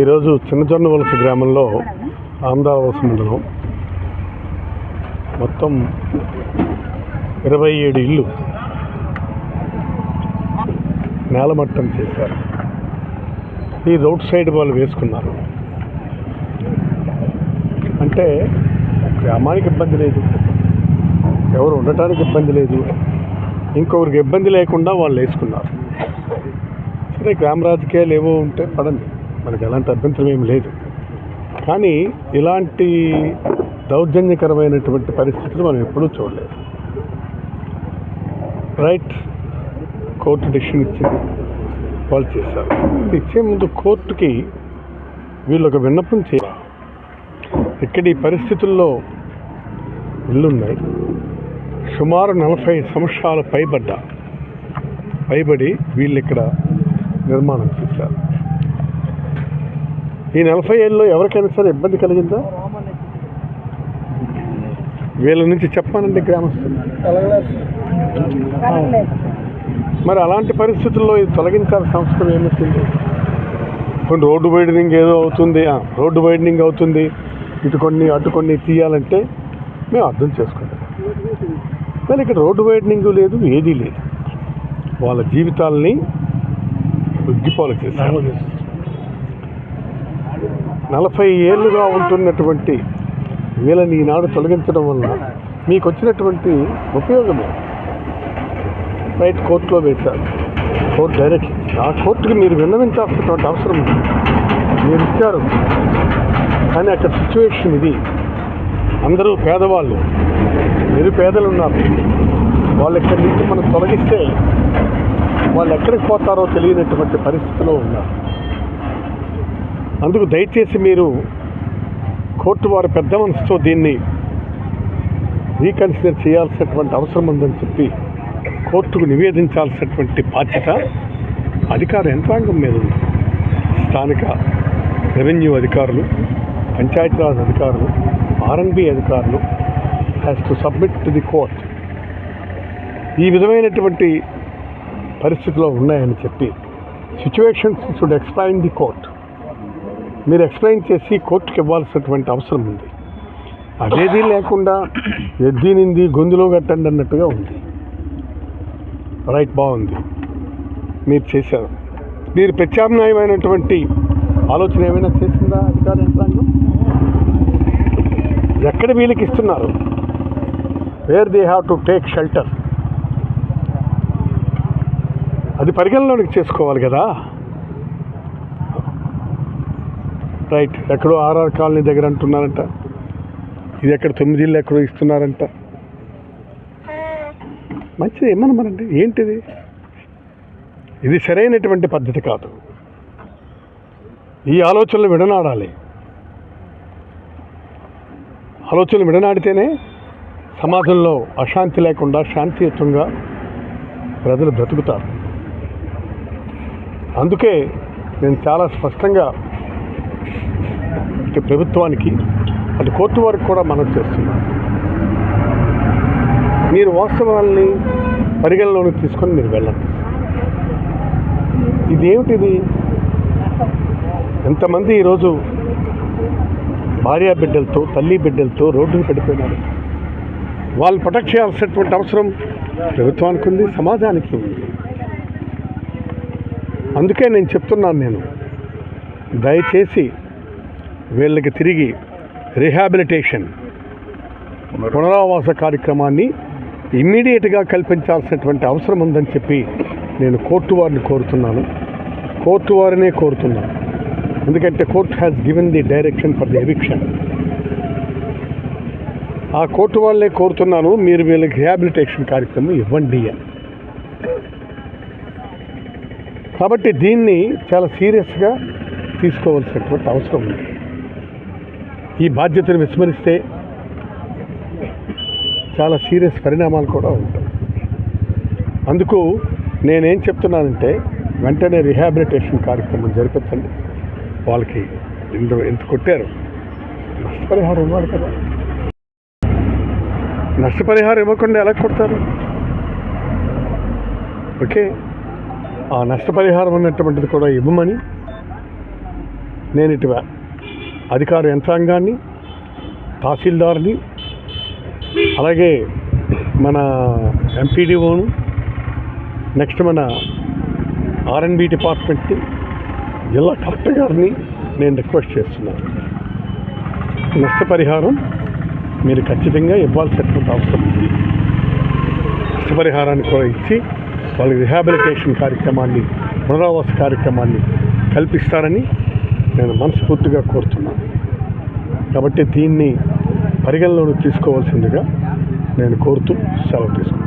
ఈరోజు చిన్నజొన్న వలస గ్రామంలో ఆంధ్ర వలస మండలం. మొత్తం ఇరవై ఏడు ఇల్లు నేలమట్టం చేశారు. ఈ రోడ్ సైడ్ వాళ్ళు వేసుకున్నారు. అంటే గ్రామానికి ఇబ్బంది లేదు. ఎవరు ఉండటానికి ఇబ్బంది లేదు. ఇంకొకరికి ఇబ్బంది లేకుండా వాళ్ళు వేసుకున్నారు. సరే గ్రామ రాజకీయాలు ఏవో ఉంటే పడండి మనకి ఎలాంటి అభ్యంతరం ఏం లేదు. కానీ ఇలాంటి దౌర్జన్యకరమైనటువంటి పరిస్థితులు మనం ఎప్పుడూ చూడలేదు. రైట్ కోర్టు డిసిషన్ ఇచ్చింది. వాళ్ళు చేశారు. ఇచ్చే ముందు కోర్టుకి వీళ్ళు ఒక విన్నపం చేయాలి. ఇక్కడ ఈ పరిస్థితుల్లో ఇల్లున్నాయి. సుమారు నలభై సంవత్సరాలు పైబడ్డ. పైబడి వీళ్ళు ఇక్కడ నిర్మాణం చేశారు. ఈ నలభై ఏళ్ళలో ఎవరికైనా సరే ఇబ్బంది కలిగిందా? వీళ్ళ నుంచి చెప్పానండి గ్రామస్తులు. మరి అలాంటి పరిస్థితుల్లో ఇది తొలగించాల్సిన అవసరం ఏమవుతుంది? కొన్ని రోడ్డు వైడనింగ్ ఏదో అవుతుంది రోడ్డు వైడనింగ్ అవుతుంది. ఇటు కొన్ని అటు కొన్ని తీయాలంటే మేము అర్థం చేసుకుంటాం. మరి ఇక్కడ రోడ్డు వైడనింగ్ లేదు ఏదీ లేదు. వాళ్ళ జీవితాలని ఉగ్గిపోలు చేశారు. నలభై ఏళ్ళుగా ఉంటున్నటువంటి వీళ్ళని ఈనాడు తొలగించడం వల్ల మీకు వచ్చినటువంటి ఉపయోగమే. బయట కోర్టులో పెట్టారు కోర్టు డైరెక్ట్ ఆ కోర్టుకి మీరు విన్నవించాల్సినటువంటి అవసరం ఉంది. మీరు ఇచ్చారు. కానీ అక్కడ సిచ్యువేషన్ ఇది. అందరూ పేదవాళ్ళు మీరు పేదలు ఉన్నారు. వాళ్ళు ఎక్కడి నుంచి మనం తొలగిస్తే వాళ్ళు ఎక్కడికి పోతారో తెలియనటువంటి పరిస్థితిలో ఉన్నారు. అందుకు దయచేసి మీరు కోర్టు వారి పెద్ద మనసుతో దీన్ని రీకన్సిడర్ చేయాల్సినటువంటి అవసరం ఉందని చెప్పి కోర్టుకు నివేదించాల్సినటువంటి బాధ్యత అధికార యంత్రాంగం మీద ఉంది. స్థానిక రెవెన్యూ అధికారులు పంచాయతీరాజ్ అధికారులు ఆర్ఎన్బి అధికారులు has to submit to the court ఈ విధమైనటువంటి పరిస్థితిలో ఉన్నాయని చెప్పి situations should explain the court మీరు ఎక్స్ప్లెయిన్ చేసి కోర్టుకి ఇవ్వాల్సినటువంటి అవసరం ఉంది. అదేది లేకుండా ఎద్దినింది గొంతులో కట్టండి అన్నట్టుగా ఉంది. రైట్ బాగుంది. మీరు చేశారు. మీరు ప్రత్యామ్నాయమైనటువంటి ఆలోచన ఏమైనా చేసిందా అధికార యంత్రాంగం? ఎక్కడ వీళ్ళకి ఇస్తున్నారు? Where they have to take shelter అది పరిగణలోనికి చేసుకోవాలి కదా. రైట్ ఎక్కడో ఆర్ఆర్ కాలనీ దగ్గర అంటున్నారంట. ఇది ఎక్కడ తొమ్మిది ఎక్కడో ఇస్తున్నారంట. మంచిది ఏమనమనండి? ఏంటిది? ఇది సరైనటువంటి పద్ధతి కాదు. ఈ ఆలోచనలు విడనాడాలి. ఆలోచనలు విడనాడితేనే సమాజంలో అశాంతి లేకుండా శాంతియుతంగా ప్రజలు బ్రతుకుతారు. అందుకే నేను చాలా స్పష్టంగా ఇటు ప్రభుత్వానికి అటు కోర్టు వారికి కూడా మనం చేస్తున్నాం. మీరు వాస్తవాల్ని పరిగణలోకి తీసుకొని మీరు వెళ్ళండి. ఇదేమిటిది? ఎంతమంది ఈరోజు భార్యా బిడ్డలతో తల్లి బిడ్డలతో రోడ్డును పడిపోయినారు? వాళ్ళు ప్రొటెక్ట్ చేయాల్సినటువంటి అవసరం ప్రభుత్వానికి ఉంది సమాజానికి ఉంది. అందుకే నేను చెప్తున్నాను నేను. దయచేసి వీళ్ళకి తిరిగి రిహాబిలిటేషన్ పునరావాస కార్యక్రమాన్ని ఇమ్మీడియట్గా కల్పించాల్సినటువంటి అవసరం ఉందని చెప్పి నేను కోర్టు వారిని కోరుతున్నాను. కోర్టు వారినే కోరుతున్నాను. ఎందుకంటే court has given the direction for the eviction ఆ కోర్టు వాళ్ళే కోరుతున్నాను మీరు వీళ్ళకి రిహాబిలిటేషన్ కార్యక్రమం ఇవ్వండి అని. కాబట్టి దీన్ని చాలా సీరియస్గా తీసుకోవాల్సినటువంటి అవసరం ఉంది. ఈ బాధ్యతను విస్మరిస్తే చాలా సీరియస్ పరిణామాలు కూడా ఉంటాయి. అందుకు నేనేం చెప్తున్నానంటే వెంటనే రిహాబిలిటేషన్ కార్యక్రమం జరిపించండి. వాళ్ళకి ఎంత ఎంత కొట్టారు. నష్టపరిహారం ఇవ్వాలి కదా. నష్టపరిహారం ఇవ్వకుండా ఎలా కొడతారు? ఓకే. ఆ నష్టపరిహారం అన్నటువంటిది కూడా ఇవ్వమని నేను ఇటు అధికార యంత్రాంగాన్ని తహసీల్దార్ని అలాగే మన ఎంపీడీఓను నెక్స్ట్ మన ఆర్ఎన్బి డిపార్ట్మెంట్ని జిల్లా కలెక్టర్ గారిని నేను రిక్వెస్ట్ చేస్తున్నాను. నష్టపరిహారం మీరు ఖచ్చితంగా ఇవ్వాల్సినటువంటి అవసరం ఉంది. నష్టపరిహారాన్ని కూడా ఇచ్చి వాళ్ళకి రిహాబిలిటేషన్ కార్యక్రమాన్ని పునరావాస కార్యక్రమాన్ని కల్పిస్తారని నేను మనస్ఫూర్తిగా కోరుతున్నాను. కాబట్టి దీన్ని పరిగణలోకి తీసుకోవాల్సిందిగా నేను కోరుతూ సెలవు తీసుకున్నాను